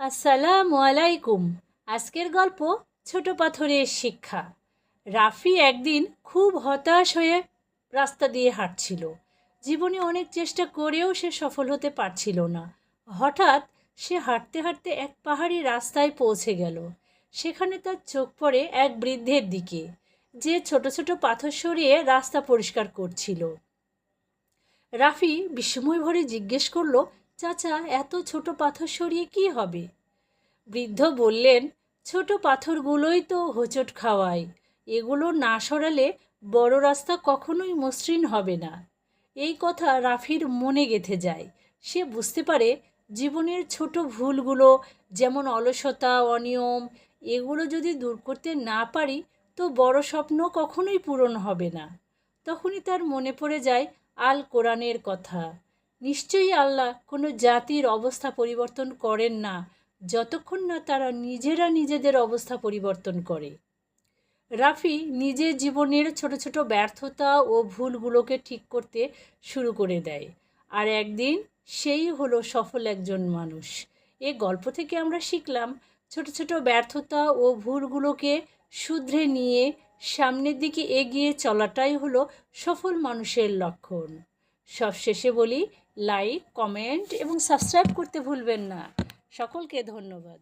আসসালামু আলাইকুম। আজকের গল্প ছোট পাথরের শিক্ষা। রাফি একদিন খুব হতাশ হয়ে রাস্তা দিয়ে হাঁটছিল। জীবনে অনেক চেষ্টা করেও সে সফল হতে পারছিল না। হঠাৎ সে হাঁটতে হাঁটতে এক পাহাড়ি রাস্তায় পৌঁছে গেল। সেখানে তার চোখ পড়ে এক বৃদ্ধের দিকে, যে ছোট ছোট পাথর সরিয়ে রাস্তা পরিষ্কার করছিল। রাফি বিস্ময় ভরে জিজ্ঞেস করল চাচা, এত ছোট পাথর সরিয়ে কি হবে? বৃদ্ধ বললেন, ছোট পাথরগুলোই তো হোঁচট খাওয়ায়। এগুলো না সরালে বড় রাস্তা কখনোই মসৃণ হবে না। এই কথা রাফির মনে গেঁথে যায়। সে বুঝতে পারে জীবনের ছোট ভুলগুলো যেমন অলসতা, অনিয়ম, এগুলো যদি দূর করতে না পারি তো বড় স্বপ্ন কখনোই পূরণ হবে না। তখনই তার মনে পড়ে যায় আল কোরআনের কথা। নিশ্চয়ই আল্লাহ কোনো জাতির অবস্থা পরিবর্তন করেন না, যতক্ষণ না তারা নিজেরা নিজেদের অবস্থা পরিবর্তন করে। রাফি নিজের জীবনের ছোট ছোট ব্যর্থতা ও ভুলগুলোকে ঠিক করতে শুরু করে দেয়। আর একদিন সেই হলো সফল একজন মানুষ। এ গল্প থেকে আমরা শিখলাম ছোট ছোট ব্যর্থতা ও ভুলগুলোকে শুধরে নিয়ে সামনের দিকে এগিয়ে চলাটাই হলো সফল মানুষের লক্ষণ। সবশেষে বলি লাইক কমেন্ট এবং সাবস্ক্রাইব করতে ভুলবেন না। সকলকে ধন্যবাদ।